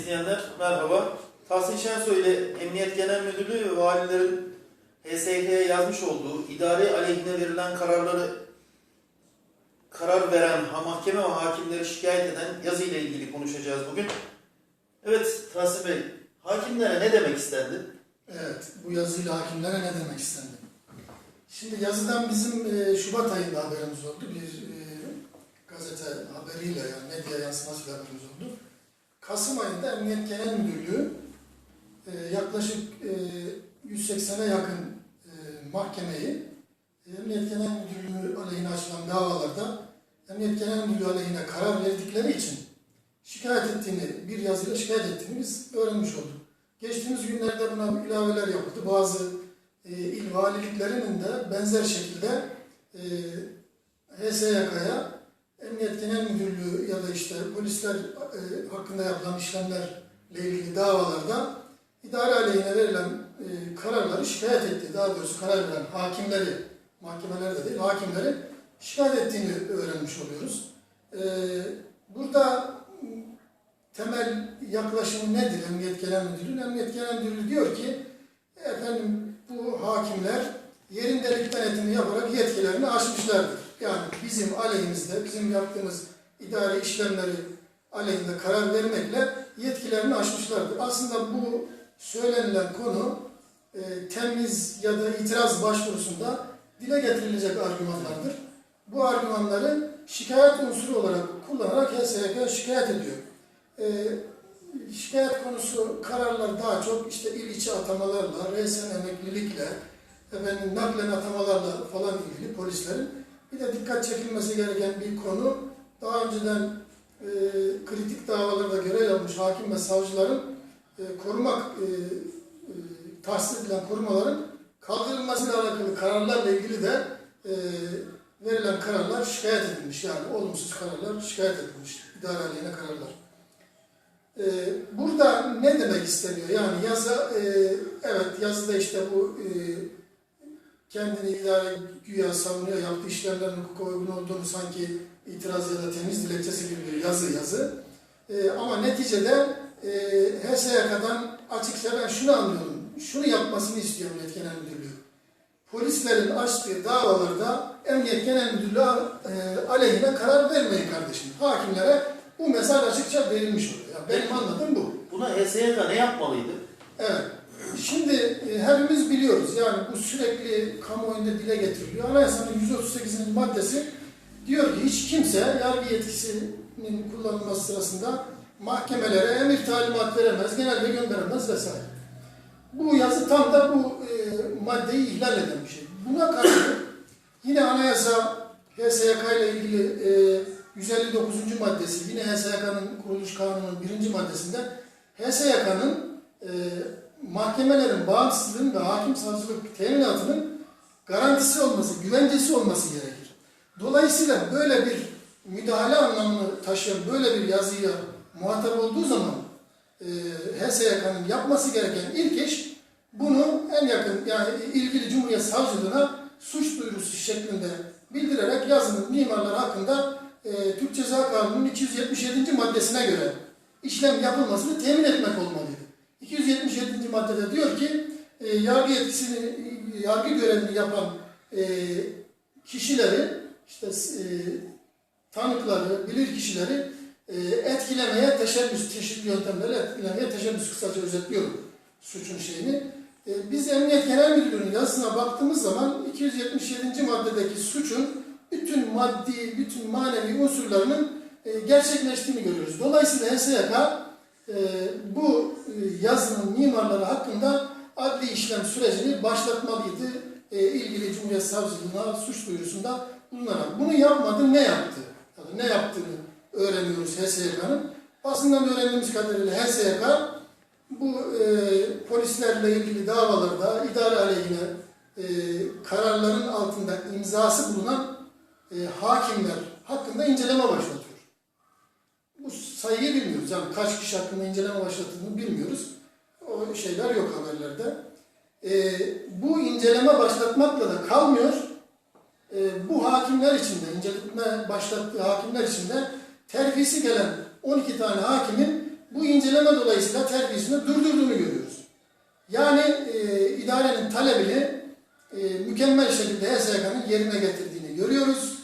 izleyenler merhaba. Tahsin Şensoy ile Emniyet Genel Müdürlüğü ve valilerin HSYK'ye yazmış olduğu idare aleyhine verilen kararları karar veren mahkeme ve hakimleri şikayet eden yazı ile ilgili konuşacağız bugün. Evet Tahsin Bey, hakimlere ne demek istendi? Evet, bu yazıyla hakimlere ne demek istendi? Şimdi yazıdan bizim e, Şubat ayında haberimiz oldu. Bir e, gazete haberiyle yani medya yansımasıyla haberimiz oldu. Kasım ayında Emniyet Genel Müdürlüğü e, yaklaşık e, 180'e yakın e, mahkemeyi Emniyet Genel Müdürlüğü aleyhine açılan davalarda Emniyet Genel Müdürlüğü aleyhine karar verdikleri için şikayet ettiğini, bir yazıyla şikayet ettiğini biz öğrenmiş olduk. Geçtiğimiz günlerde buna ilaveler yapıldı. Bazı e, il valiliklerinin de benzer şekilde e, HSYK'ya Emniyet Genel Müdürlüğü ya da işte polisler e, hakkında yapılan işlemlerle ilgili davalarda idare aleyhine verilen e, kararları şikayet etti. Daha doğrusu karar veren hakimleri, mahkemelerde değil, hakimleri şikayet ettiğini öğrenmiş oluyoruz. E, burada temel yaklaşımı nedir Emniyet Genel Müdürlüğü'nün? Emniyet Genel Müdürlüğü diyor ki efendim bu hakimler yerin delik denetimi yaparak yetkilerini aşmışlardır. Yani bizim aleyhimizde, bizim yaptığımız idari işlemleri aleyhinde karar vermekle yetkilerini aşmışlardır. Aslında bu söylenilen konu e, temiz ya da itiraz başvurusunda dile getirilecek argümanlardır. Bu argümanları şikayet unsuru olarak kullanarak HSYK şikayet ediyor. Ee, şikayet konusu kararlar daha çok işte il içi atamalarla, resen emeklilikle, efendim naklen atamalarla falan ilgili polislerin. Bir de dikkat çekilmesi gereken bir konu daha önceden e, kritik davalarda görev yapmış hakim ve savcıların e, korumak e, e, tahsis edilen korumaların kaldırılmasıyla alakalı kararlarla ilgili de e, verilen kararlar şikayet edilmiş. Yani olumsuz kararlar şikayet edilmiş. İdare aleyhine kararlar. Ee, burada ne demek isteniyor? Yani yazı, e, evet yazıda işte bu e, kendini idare güya savunuyor, yaptığı işlemlerin hukuka uygun olduğunu sanki itiraz ya da temiz dilekçesi gibi bir yazı yazı. E, ama neticede e, HSYK'dan açıkça ben şunu anlıyorum, şunu yapmasını istiyorum Genel Müdürlüğü. Polislerin açtığı davalarda Emniyet Genel Müdürlüğü e, aleyhine karar vermeyin kardeşim. Hakimlere bu mesaj açıkça verilmiş oluyor. Yani benim anladığım bu. Buna HSYK ne yapmalıydı? Evet. Şimdi e, hepimiz biliyoruz yani bu sürekli kamuoyunda dile getiriliyor. Anayasanın 138. maddesi diyor ki hiç kimse yargı yetkisinin kullanılması sırasında mahkemelere emir talimat veremez, genelde gönderemez vesaire. Bu yazı tam da bu e, maddeyi ihlal eden bir şey. Buna karşı yine anayasa HSYK ile ilgili e, 159. maddesi, yine HSYK'nın kuruluş kanunun birinci maddesinde HSYK'nın e, mahkemelerin bağımsızlığının ve hakim savcılık teminatının garantisi olması, güvencesi olması gerekir. Dolayısıyla böyle bir müdahale anlamını taşıyan böyle bir yazıya muhatap olduğu zaman e, HSYK'nın yapması gereken ilk iş bunu en yakın yani ilgili Cumhuriyet Savcılığına suç duyurusu şeklinde bildirerek yazının mimarları hakkında e, Türk Ceza Kanunu'nun 277. maddesine göre işlem yapılmasını temin etmek olmalıydı. 277. maddede diyor ki e, yargı yetkisini, e, yargı görevini yapan e, kişileri işte e, tanıkları, bilir kişileri e, etkilemeye teşebbüs, çeşitli yöntemlerle etkilemeye teşebbüs kısaca özetliyorum suçun şeyini. E, biz Emniyet Genel Müdürlüğü'nün yazısına baktığımız zaman 277. maddedeki suçun bütün maddi, bütün manevi unsurlarının e, gerçekleştiğini görüyoruz. Dolayısıyla HSYK bu e, yazının mimarları hakkında adli işlem sürecini başlatmalıydı. E, ilgili Cumhuriyet Savcılığına suç duyurusunda bulunarak. Bunu yapmadı, ne yaptı? Yani ne yaptığını öğreniyoruz HSYK'nın. Basından öğrendiğimiz kadarıyla HSYK bu e, polislerle ilgili davalarda idare aleyhine e, kararların altında imzası bulunan e, hakimler hakkında inceleme başlatıyor. Sayıyı bilmiyoruz. Yani kaç kişi hakkında inceleme başlattığını bilmiyoruz. O şeyler yok haberlerde. E, bu inceleme başlatmakla da kalmıyor. E, bu hakimler içinde, inceleme başlattığı hakimler içinde terfisi gelen 12 tane hakimin bu inceleme dolayısıyla terbiyesini durdurduğunu görüyoruz. Yani e, idarenin talebini e, mükemmel şekilde HSYK'nın yerine getirdiğini görüyoruz.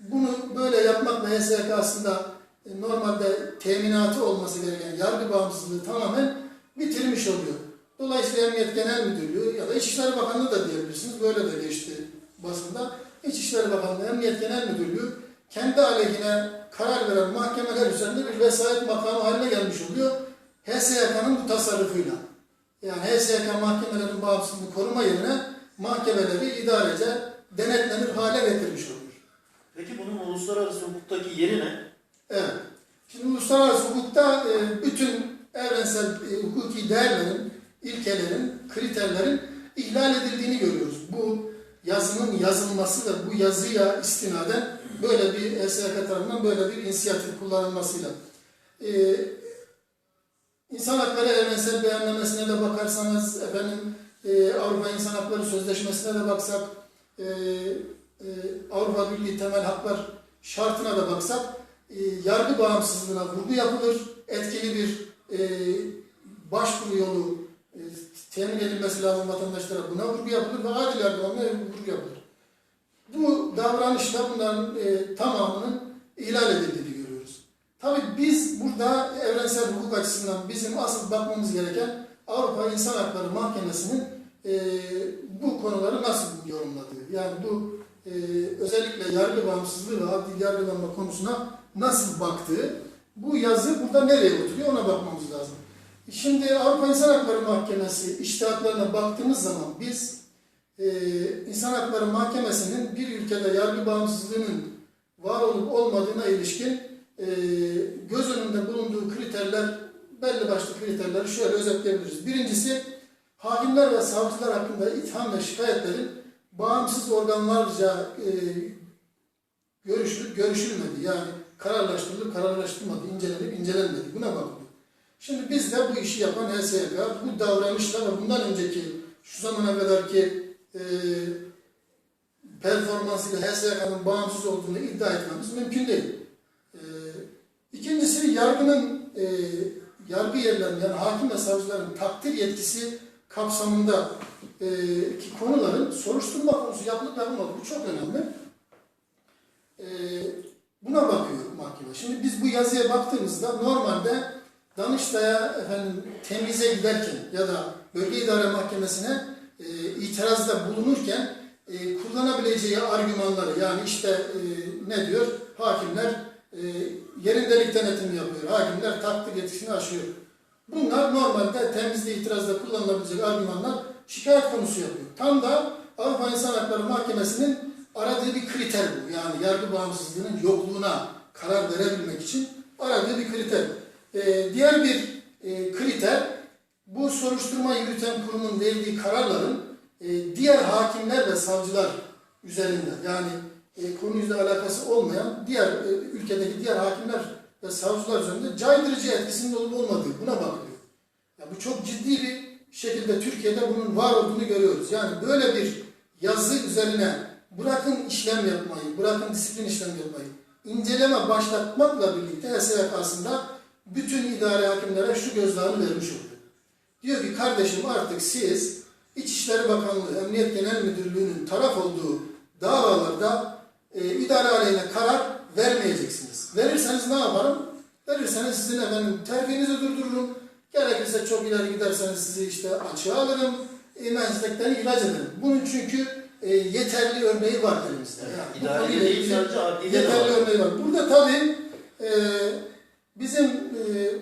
Bunu böyle yapmakla HSYK aslında normalde teminatı olması gereken yargı bağımsızlığı tamamen bitirmiş oluyor. Dolayısıyla Emniyet Genel Müdürlüğü ya da İçişleri Bakanlığı da diyebilirsiniz. Böyle de geçti basında. İçişleri Bakanlığı, Emniyet Genel Müdürlüğü kendi aleyhine karar veren mahkemeler üzerinde bir vesayet makamı haline gelmiş oluyor. HSYK'nın bu tasarrufuyla. Yani HSYK mahkemelerin bağımsızlığını koruma yerine mahkemeleri idarece denetlenir hale getirmiş oluyor. Peki bunun uluslararası hukuktaki yeri ne? Evet. Şimdi uluslararası hukukta e, bütün evrensel e, hukuki değerlerin, ilkelerin, kriterlerin ihlal edildiğini görüyoruz. Bu yazının yazılması ve bu yazıya istinaden böyle bir HSYK tarafından böyle bir inisiyatif kullanılmasıyla. E, İnsan Hakları Evrensel Beyannamesi'ne de bakarsanız, efendim e, Avrupa İnsan Hakları Sözleşmesi'ne de baksak, e, e, Avrupa Birliği Temel Haklar şartına da baksak, e, yargı bağımsızlığına vurgu yapılır, etkili bir e, başvuru yolu e, temin edilmesi lazım vatandaşlara buna vurgu yapılır ve adil yargılamaya vurgu yapılır. Bu davranışla bunların e, tamamının ihlal edildiğini görüyoruz. Tabii biz burada evrensel hukuk açısından bizim asıl bakmamız gereken Avrupa İnsan Hakları Mahkemesi'nin e, bu konuları nasıl yorumladığı. Yani bu e, özellikle yargı bağımsızlığı ve adil yargılanma konusuna nasıl baktığı. Bu yazı burada nereye oturuyor ona bakmamız lazım. Şimdi Avrupa İnsan Hakları Mahkemesi iştihatlarına baktığımız zaman biz e, İnsan Hakları Mahkemesi'nin bir ülkede yargı bağımsızlığının var olup olmadığına ilişkin e, göz önünde bulunduğu kriterler, belli başlı kriterleri şöyle özetleyebiliriz. Birincisi, hakimler ve savcılar hakkında itham ve şikayetlerin bağımsız organlarca e, görüşülüp görüşülmedi. Yani kararlaştırılıp kararlaştırılmadı, incelenip incelenmedi. Buna bakılıyor. Şimdi biz de bu işi yapan HSYK bu davranışla ve bundan önceki şu zamana kadar ki e, performansıyla HSYK'nın bağımsız olduğunu iddia etmemiz mümkün değil. E, ikincisi yargının e, yargı yerlerinin yani hakim ve savcıların takdir yetkisi kapsamında e, ki konuların soruşturma konusu yapılıp yapılmadı. Bu çok önemli. E, buna bakıyor mahkeme. Şimdi biz bu yazıya baktığımızda normalde Danıştay'a efendim temize giderken ya da bölge idare mahkemesine e, itirazda bulunurken e, kullanabileceği argümanları yani işte e, ne diyor? Hakimler e, yerindelik denetimi yapıyor. Hakimler takdir yetkisini aşıyor. Bunlar normalde temizde itirazda kullanılabilecek argümanlar şikayet konusu yapıyor. Tam da Avrupa İnsan Hakları Mahkemesi'nin aradığı bir kriter bu. Yani yargı bağımsızlığının yokluğuna karar verebilmek için aradığı bir kriter. Ee, diğer bir e, kriter bu soruşturma yürüten kurumun verdiği kararların e, diğer hakimler ve savcılar üzerinde yani e, konuyla alakası olmayan diğer e, ülkedeki diğer hakimler ve savcılar üzerinde caydırıcı etkisinin olup olmadığı buna bakılıyor. Ya bu çok ciddi bir şekilde Türkiye'de bunun var olduğunu görüyoruz. Yani böyle bir yazı üzerine bırakın işlem yapmayı, bırakın disiplin işlem yapmayı, inceleme başlatmakla birlikte HSYK'sında bütün idare hakimlere şu gözdağını vermiş oluyor. Diyor ki kardeşim artık siz İçişleri Bakanlığı, Emniyet Genel Müdürlüğü'nün taraf olduğu davalarda e, idare aleyhine karar vermeyeceksiniz. Verirseniz ne yaparım? Verirseniz sizin efendim terfinizi durdururum. Gerekirse çok ileri giderseniz sizi işte açığa alırım. E, meslekten ederim. Bunun çünkü e, yeterli örneği var elimizde. Yani İdari değil sadece adliye de yeterli var. örneği var. Burada tabii e, bizim e,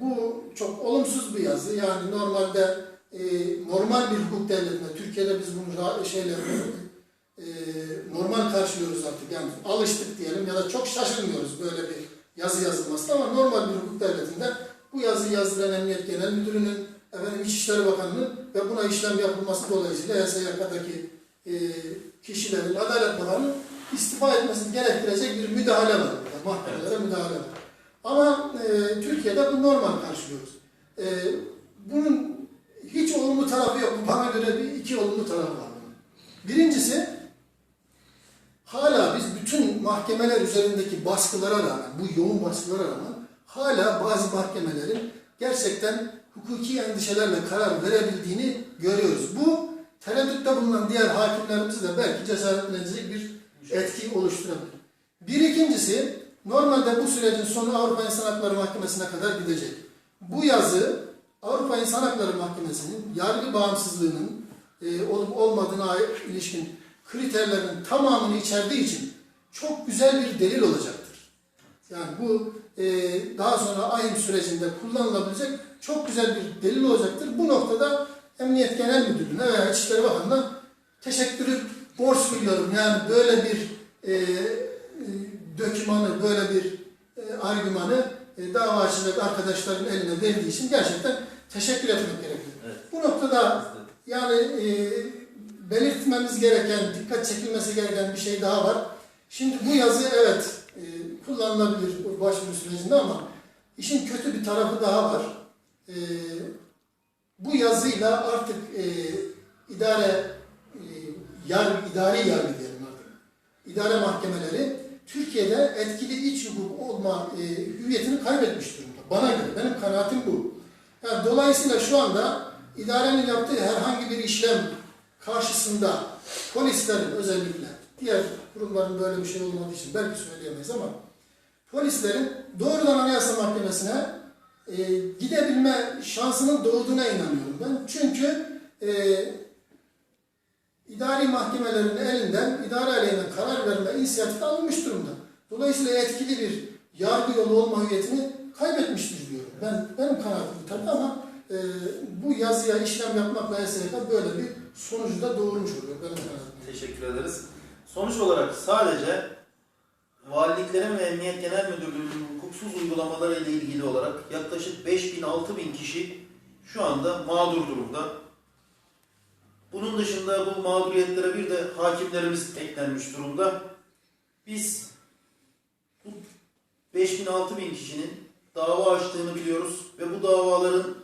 bu çok olumsuz bir yazı. Yani normalde e, normal bir hukuk devletinde, Türkiye'de biz bunu şeyle e, normal karşılıyoruz artık. Yani alıştık diyelim ya da çok şaşırmıyoruz böyle bir yazı yazılmasına ama normal bir hukuk devletinde bu yazıyı yazdıran Emniyet Genel Müdürü'nün, efendim İçişleri Bakanı'nın ve buna işlem yapılması dolayısıyla HSYK'daki e, kişilerin, adalet bakanının istifa etmesini gerektirecek bir müdahale var. burada, Mahkemelere müdahale var. Ama e, Türkiye'de bu normal karşılıyoruz. E, bunun hiç olumlu tarafı yok. Bana göre bir iki olumlu tarafı var. Birincisi hala biz bütün mahkemeler üzerindeki baskılara rağmen, bu yoğun baskılara rağmen hala bazı mahkemelerin gerçekten hukuki endişelerle karar verebildiğini görüyoruz. Bu tereddütte bulunan diğer hakimlerimizi de belki cesaretlenecek bir etki oluşturabilir. Bir ikincisi, normalde bu sürecin sonu Avrupa İnsan Hakları Mahkemesi'ne kadar gidecek. Bu yazı Avrupa İnsan Hakları Mahkemesi'nin yargı bağımsızlığının e, olup olmadığına ilişkin kriterlerin tamamını içerdiği için çok güzel bir delil olacaktır. Yani bu e, daha sonra ayın sürecinde kullanılabilecek çok güzel bir delil olacaktır. Bu noktada Emniyet Genel Müdürlüğü'ne veya İçişleri Bakanı'na teşekkürü borç biliyorum. Yani böyle bir e, e, dökümanı, böyle bir e, argümanı e, dava açacak arkadaşların eline verdiği için gerçekten teşekkür etmek gerekiyor. Evet. Bu noktada yani e, belirtmemiz gereken, dikkat çekilmesi gereken bir şey daha var. Şimdi bu yazı evet e, kullanılabilir başvuru sürecinde ama işin kötü bir tarafı daha var. E, bu yazıyla artık e, idare e, yargı, idari yargı diyelim artık. İdare mahkemeleri Türkiye'de etkili iç hukuk olma e, hüviyetini kaybetmiş durumda. Bana göre, benim kanaatim bu. Yani dolayısıyla şu anda idarenin yaptığı herhangi bir işlem karşısında polislerin özellikle diğer kurumların böyle bir şey olmadığı için belki söyleyemeyiz ama polislerin doğrudan Anayasa Mahkemesi'ne e, gidebilme şansının doğduğuna inanıyorum ben. Çünkü e, idari mahkemelerin elinden idare aleyhine karar verme inisiyatifi alınmış durumda. Dolayısıyla etkili bir yargı yolu olma hüviyetini kaybetmiştir diyorum. Ben benim kanaatim tabii ama e, bu yazıya işlem yapmakla HSYK böyle bir sonucu da doğurmuş oluyor. Benim kanaatim. Teşekkür ederiz. Sonuç olarak sadece valiliklerin ve Emniyet Genel Müdürlüğü'nün hukuksuz uygulamaları ile ilgili olarak yaklaşık 5000-6000 kişi şu anda mağdur durumda. Bunun dışında bu mağduriyetlere bir de hakimlerimiz eklenmiş durumda. Biz bu 5000-6000 kişinin dava açtığını biliyoruz ve bu davaların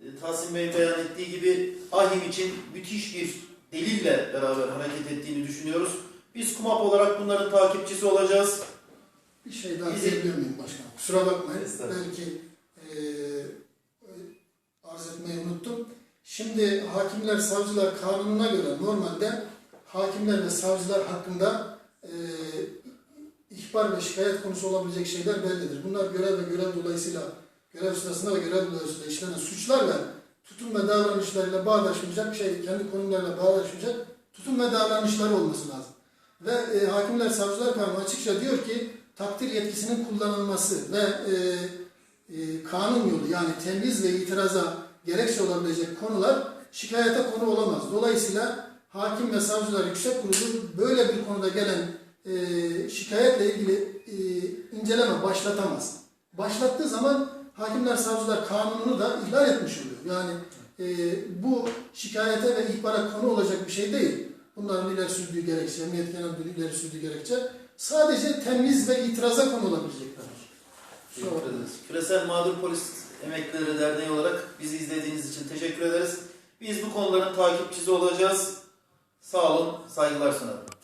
e, Tahsin Bey beyan ettiği gibi ahim için müthiş bir delille beraber hareket ettiğini düşünüyoruz. Biz KUMAP olarak bunların takipçisi olacağız. Bir şey daha Bizi- diyebilir miyim başkanım? Kusura bakmayın. Belki e, arz etmeyi unuttum. Şimdi hakimler, savcılar kanununa göre normalde hakimler ve savcılar hakkında e, ihbar ve şikayet konusu olabilecek şeyler bellidir. Bunlar görev ve görev dolayısıyla görev sırasında ve görev dolayısıyla işlenen suçlarla tutum ve davranışlarıyla bağdaşmayacak şey, kendi konumlarıyla bağdaşmayacak tutum ve davranışları olması lazım. Ve e, Hakimler Savcılar Kanunu açıkça diyor ki takdir yetkisinin kullanılması ve e, e, kanun yolu yani temyiz ve itiraza gerekçe olabilecek konular şikayete konu olamaz. Dolayısıyla hakim ve savcılar yüksek kurulu böyle bir konuda gelen e, şikayetle ilgili e, inceleme başlatamaz. Başlattığı zaman hakimler savcılar kanununu da ihlal etmiş oluyor. Yani e, bu şikayete ve ihbara konu olacak bir şey değil. Bunların ileri sürdüğü gerekçe, Emniyet Genel Müdürlüğü ileri sürdüğü gerekçe sadece temiz ve itiraza konu olabilecekler. Teşekkür ederiz. Küresel Mağdur Polis Emeklileri Derneği olarak bizi izlediğiniz için teşekkür ederiz. Biz bu konuların takipçisi olacağız. Sağ olun, saygılar sunarım.